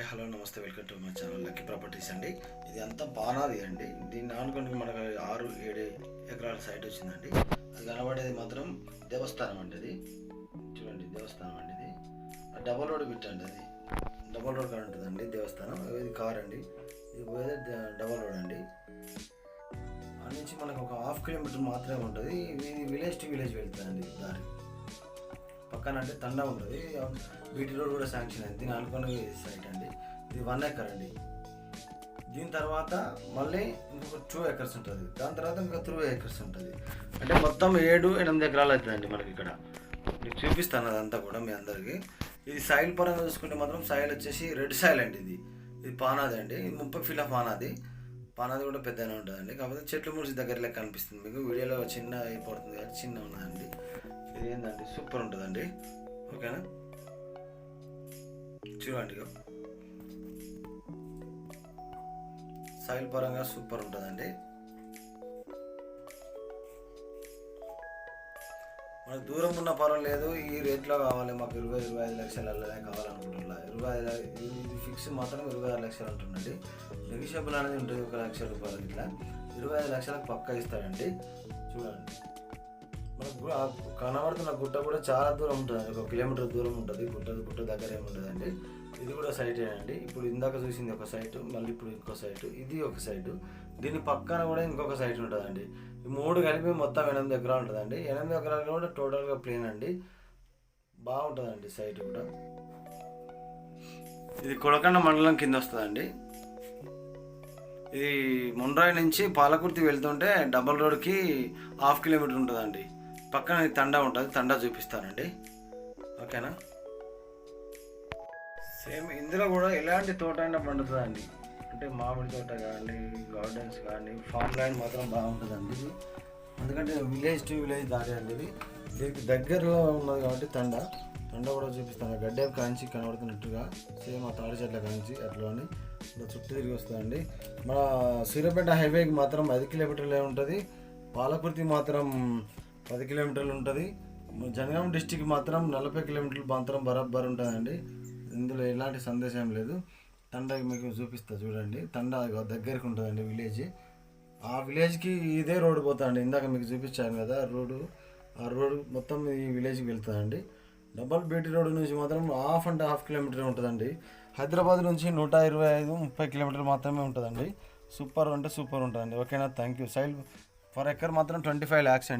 Hi hello నమస్తే welcome to my channel lucky properties అండి. ఇది అంతా బానాది అండి. దీన్ని ఆనుకొని మనకు ఆరు ఏడు ఎకరాల సైట్ వచ్చిందండి. అది కనబడేది మాత్రం దేవస్థానం అండి ఇది చూడండి దేవస్థానం అండి ఇది. ఆ డబల్ రోడ్ బిట్ అండి అది. డబల్ రోడ్ కాడ ఉంటుందండి దేవస్థానం. ఇది కార్ అండి. ఇది పోయేది డబల్ రోడ్ అండి. ఆ నుంచి మనకు ఒక హాఫ్ కిలోమీటర్ మాత్రమే ఉంటుంది. ఇది విలేజ్ టు విలేజ్ వెళ్తుందండి దారి. పక్కన అంటే తండా ఉంటుంది బీటీ రోడ్ కూడా శాంక్షన్ అయింది. దీని అనుకున్న సైట్ అండి. ఇది వన్ ఎకర్ అండి. దీని తర్వాత మళ్ళీ ఇంకొక టూ ఎకర్స్ ఉంటుంది. దాని తర్వాత ఇంకా త్రూ ఎకర్స్ ఉంటుంది. అంటే మొత్తం ఏడు ఎనిమిది ఎకరాలు అవుతుందండి మనకి ఇక్కడ. మీకు చూపిస్తాను అదంతా కూడా మీ అందరికీ. ఇది సాయిల్ పరంగా చూసుకుంటే మాత్రం సాయిల్ వచ్చేసి రెడ్ సాయిల్ అండి ఇది. ఇది పానాది అండి. ఇది ముప్పై ఫీల్ ఆఫ్ పానాది. పానాది కూడా పెద్దగానే ఉంటుందండి. కాకపోతే చెట్లు ముడిచి దగ్గర లెక్క కనిపిస్తుంది. మీకు వీడియోలో చిన్న అయిపోతుంది కానీ చిన్న ఉన్నదండి ఇది సూపర్ ఉంటుందండి. ఓకేనా? చూడండి ఇగో. సాయిల్ పరంగా సూపర్ ఉంటుందండి. మనకు దూరం ఉన్న పర్వాలేదు ఈ రేట్లో కావాలి మాకు ఇరవై ఇరవై ఐదు లక్షలలోనే కావాలనుకుంటున్నా. ఇరవై ఐదు ఇది ఫిక్స్ మాత్రం ఇరవై ఆరు లక్షలు ఉంటుందండి. నెగిషియబుల్ అనేది ఉంటుంది ఒక లక్ష రూపాయలు ఇట్లా. ఇరవై ఐదు లక్షలకు పక్కా ఇస్తారండి చూడండి. మనకు కనబడుతున్న గుట్ట కూడా చాలా దూరం ఉంటుంది. ఒక కిలోమీటర్ దూరం ఉంటుంది. గుట్ట గుట్ట దగ్గర ఏముంటుందండి ఇది కూడా సైటే అండి. ఇప్పుడు ఇందాక చూసింది ఒక సైట్ మళ్ళీ ఇప్పుడు ఇంకో సైట్ ఇది ఒక సైట్ దీని పక్కన కూడా ఇంకొక సైట్ ఉంటుందండి. ఈ మూడు కలిపి మొత్తం ఎనిమిది ఎకరాలు ఉంటుందండి. ఎనిమిది ఎకరాలు కూడా టోటల్గా ప్లేన్ అండి. బాగుంటుందండి సైట్ కూడా. ఇది కొడకండ మండలం కింద వస్తుందండి. ఇది ముండ్రాయి నుంచి పాలకుర్తి వెళ్తుంటే డబల్ రోడ్కి హాఫ్ కిలోమీటర్ ఉంటుందండి. పక్కన తండా ఉంటుంది తండా చూపిస్తానండి. ఓకేనా? సేమ్ ఇందులో కూడా ఎలాంటి తోట అయినా పండుతుందండి. అంటే మామిడి తోట కానీ గార్డెన్స్ కానీ ఫామ్ ల్యాండ్ మాత్రం బాగుంటుందండి. ఇది ఎందుకంటే విలేజ్ టు విలేజ్ దారి అండి ఇది. దీనికి దగ్గరలో ఉన్నది కాబట్టి తండ. తండ కూడా చూపిస్తాను. గడ్డ కాంచి కనబడుతున్నట్టుగా సేమ్ ఆ తాడి చెట్ల కాంచి అట్లని చుట్టూ తిరిగి వస్తుందండి. మన సూర్యాపేట హైవేకి మాత్రం ఐదు కిలోమీటర్లే ఉంటుంది. పాలకుర్తి మాత్రం పది కిలోమీటర్లు ఉంటుంది. జనగాం డిస్టిక్ మాత్రం నలభై కిలోమీటర్లు మాత్రం బరాబర్ ఉంటుందండి. ఇందులో ఎలాంటి సందేశం లేదు. తండ మీకు చూపిస్తా చూడండి. తండ ఇగో దగ్గరికి ఉంటుందండి విలేజ్. ఆ విలేజ్కి ఇదే రోడ్డు పోతుందండి ఇందాక మీకు చూపించాను కదా రోడ్డు ఆ రోడ్డు మొత్తం ఈ విలేజ్కి వెళ్తుందండి. డబల్ బీటీ రోడ్ నుంచి మాత్రం హాఫ్ అండ్ హాఫ్ కిలోమీటర్ ఉంటుందండి. హైదరాబాద్ నుంచి నూట ఇరవై ఐదు ముప్పై కిలోమీటర్లు మాత్రమే ఉంటుందండి. సూపర్ అంటే సూపర్ ఉంటుందండి. ఓకేనా? Thank you. Sale for acre మాత్రం ట్వంటీ ఫైవ్ ల్యాక్స్ అండి.